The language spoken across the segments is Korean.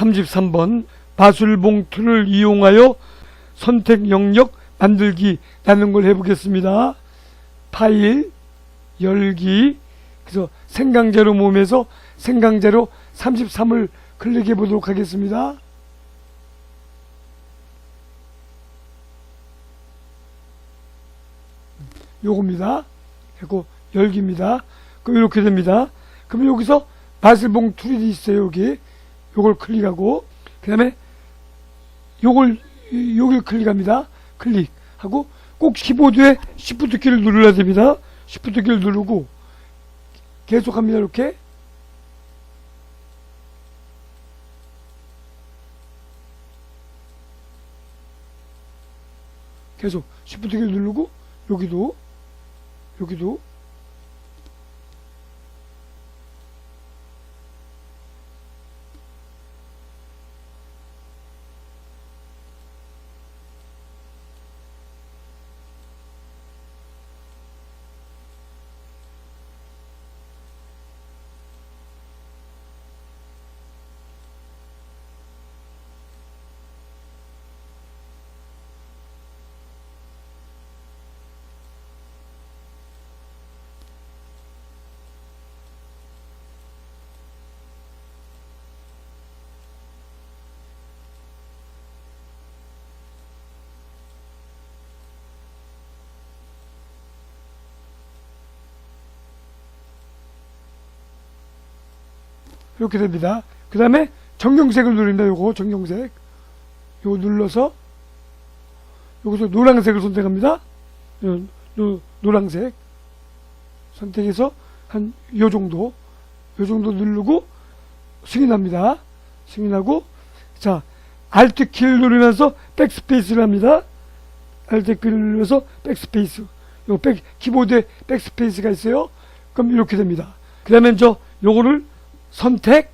33번 마술 봉투를 이용하여 선택 영역 만들기라는 걸 해보겠습니다. 파일 열기 그래서 생강제로 몸에서 생강제로 33을 클릭해 보도록 하겠습니다. 요겁니다. 그리고 열기입니다. 그럼 이렇게 됩니다. 그럼 여기서 마술봉 툴이 있어요. 여기 요걸 클릭하고 그 다음에 요걸 여길 클릭합니다. 클릭하고 꼭 키보드에 Shift 키를 눌러야 됩니다. Shift 키를 누르고 계속합니다. 이렇게 계속 Shift 키를 누르고 여기도 여기도 이렇게 됩니다. 그 다음에 정경색을 누릅니다. 요거 정경색. 요거 눌러서 여기서 노란색을 선택합니다. 요, 요, 노란색 선택해서 한 요 정도 요 정도 누르고 승인합니다. 승인하고 자 Alt 키를 누르면서 백스페이스를 합니다. Alt 키를 누르면서 백스페이스 요 백, 키보드에 백스페이스가 있어요. 그럼 이렇게 됩니다. 그 다음에 저 요거를 선택,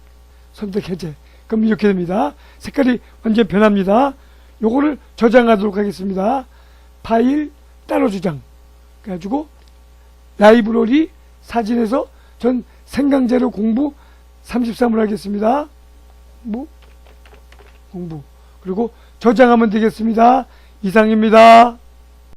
선택 해제. 그럼 이렇게 됩니다. 색깔이 완전 변합니다. 요거를 저장하도록 하겠습니다. 파일 따로 저장. 그래가지고 라이브러리 사진에서 전 생강제로 공부 33을 하겠습니다. 뭐 공부. 그리고 저장하면 되겠습니다. 이상입니다.